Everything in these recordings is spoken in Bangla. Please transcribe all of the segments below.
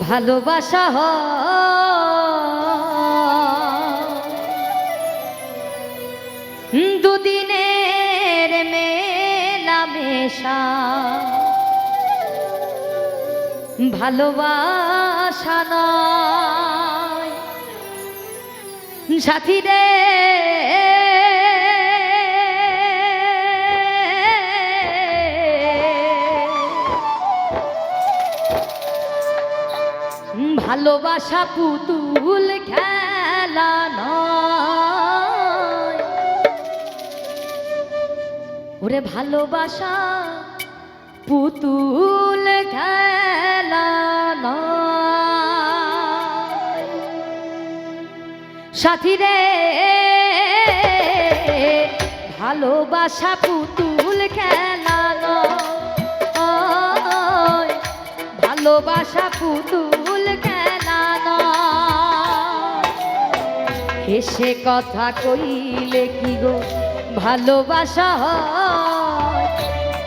ভালোবাসা দুদিনের মেলামেশা ভালোবাসা নয়। সাথী রে ভালোবাসা পুতুল খেলা নয়। ওরে ভালোবাসা পুতুল খেলা নয়। সাথী রে ভালোবাসা পুতুল খেলা ভালোবাসা পুতুল খেলা হেসে কথা কইলে কি গো ভালোবাসা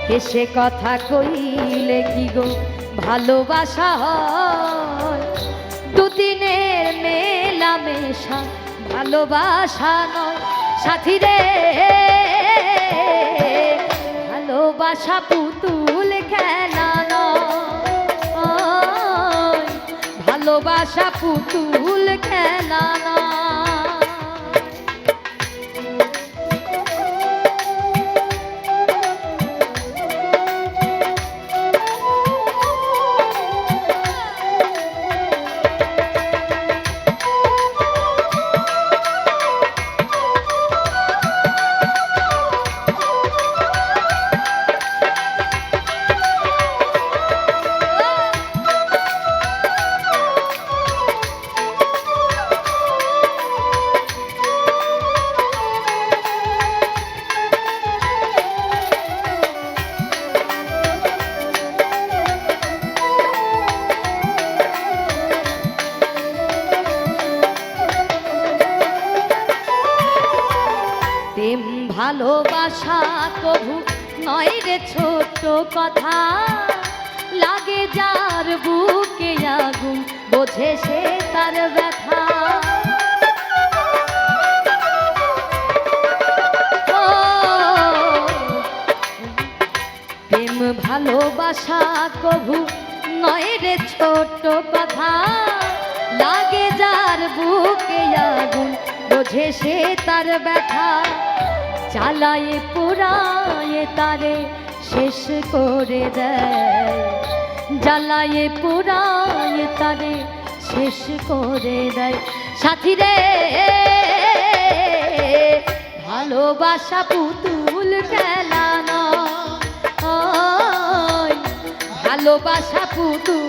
হেসে কথা কইলে কি গো ভালোবাসা দুদিনের মেলামেশা ভালোবাসা নয়। সাথী রে ভালোবাসা পুতুল খেলা ভালোবাসা পুতুল খেলা নয় ভালোবাসা কভু নয় রে ছোট কথা। লাগে যার বুকে আগুন, বোঝে সে তার ব্যথা। প্রেম ভালোবাসা কভু নয় রে ছোট কথা। লাগে যার বুকে আগুন, বোঝে সে তার ব্যথা। চালায় পুরায় তারে শেষ করে দেয়। জ্বালায় পুরায় তারে শেষ করে দেয়। সাথী রে ভালোবাসা পুতুল খেলানো ভালোবাসা পুতুল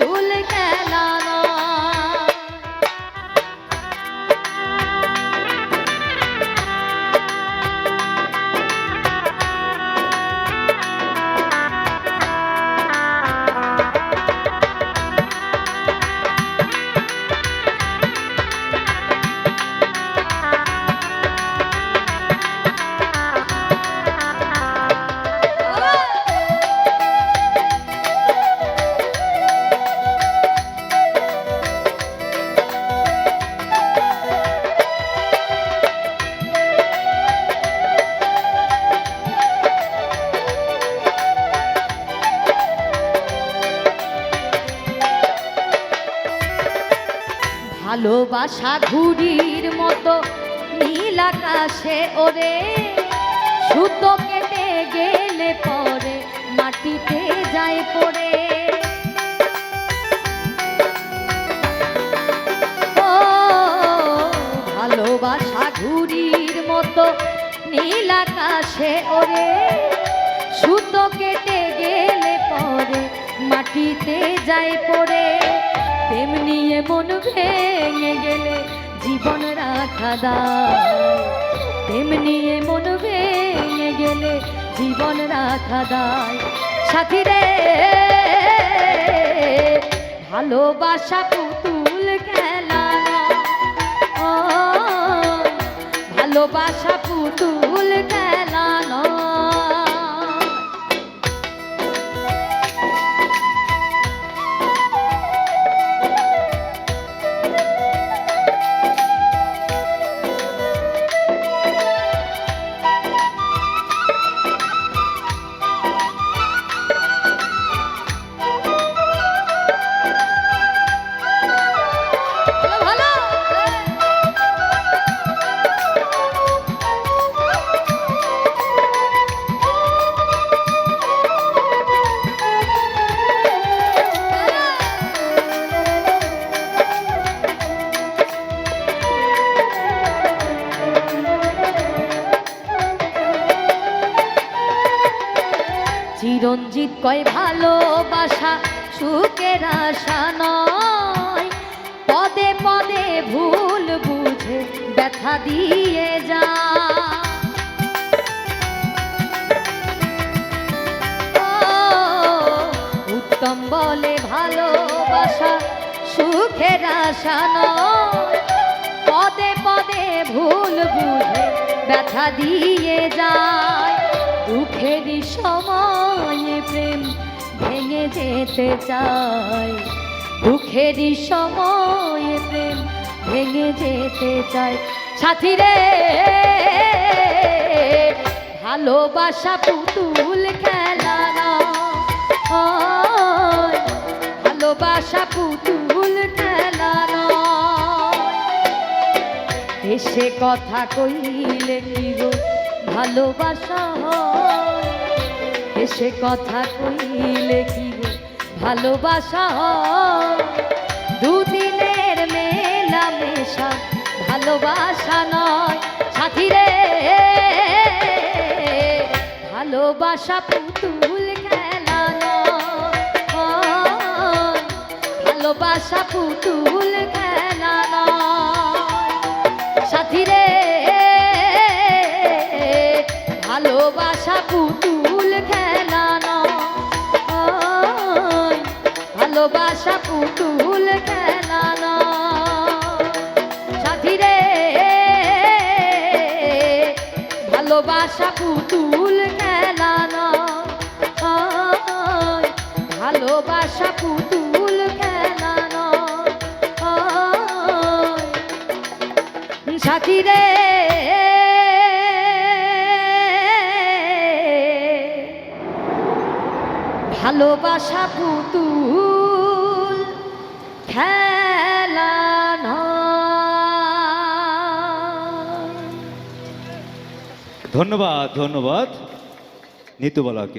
ভালোবাসা ঘুড়ির মতো, নীল আকাশে ওরে। সুতো কেটে গেলে পরে মাটিতে যায় পড়ে। ও, ভালোবাসা ঘুড়ির মতো, নীল আকাশে ওরে। সুতো কেটে গেলে পরে মাটিতে যায় পড়ে। তেমনি মন ভেঙে গেলে জীবন রাখা দায় তেমনি মন ভেঙে গেলে জীবন রাখা দায় সাথী রে, ভালোবাসা পুতুল খেলা ভালোবাসা পুতুল খেলা চিরঞ্জিত কয়, ভালোবাসা সুখের আশা নয়। পদে পদে ভুল বুঝে ব্যথা দিয়ে যা। উত্তম বলে, ভালোবাসা সুখের আশা নয়। পদে পদে ভুল বুঝে ব্যথা দিয়ে যায়। দুঃখেরই সময়ে প্রেম ভেঙে যেতে চায়। দুঃখেরই সময়ে প্রেম ভেঙে যেতে চায়। সাথী রে ভালোবাসা পুতুল খেলা নয় ভালোবাসা পুতুল খেলা নয় এসে কথা কইলে কি গো? ভালোবাসা হয়। এসে কথা কইলে কি ভালোবাসা দুদিনের মেলা মেশা, ভালোবাসা নয়। সাথী রে ভালোবাসা পুতুল খেলা নয়। ভালোবাসা পুতুল খেলা নয়। ভালোবাসা পুতুল খেলা নয়। ভালোবাসা পুতুল খেলা নয়। সাথী রে ভালোবাসা পুতুল খেলা নয়। ভালোবাসা পুতুল খেলা নয়। ভালোবাসা পুতুল খেলা নয়। ধন্যবাদ ধন্যবাদ নিতুবালাকে